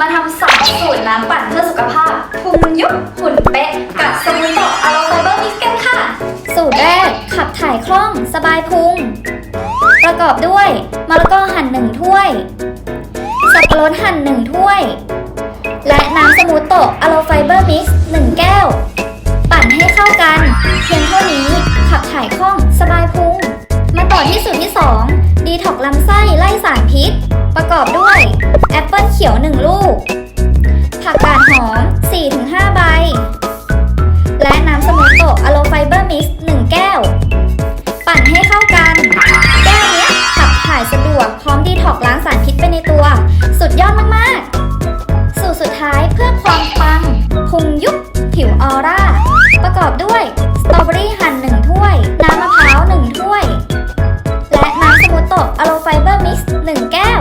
มาทำสามสูตรน้ำปั่นเพื่อสุขภาพพุงยุบหุ่นเป๊ะ กับสมุนโตอะโลไฟเบอร์มิกซ์กันค่ะ สูตรแรก ขับถ่ายคล่องสบายพุง ประกอบด้วยมะละกอหั่นหนึ่งถ้วย สับปะรดหั่นหนึ่งถ้วย และน้ำสมูทโตอะโลไฟเบอร์มิกซ์หนึ่งแก้ว ปั่นให้เข้ากัน เพียงเท่านี้ขับถ่ายคล่องสบายพุง มาต่อที่สูตรที่ 2 ดีท็อกลำไส้ไล่สารพิษ ประกอบด้วย ขียว 1 ลูก ผักกาดหอม 4-5 ใบ และน้ำสมูทโตอะโลไฟเบอร์มิกซ์ 1 แก้ว ปั่นให้เข้ากัน แก้วเนี้ยขับถ่ายสะดวกพร้อมดีท็อกล้างสารพิษไปในตัว สุดยอดมากๆ สูตรสุดท้ายเพื่อความปัง พุงยุบผิวออร่า ประกอบด้วยสตรอเบอรี่หั่น1ถ้วย น้ำมะพร้าว1ถ้วย และน้ำสมูทโตอะโลไฟเบอร์มิกซ์ 1 แก้ว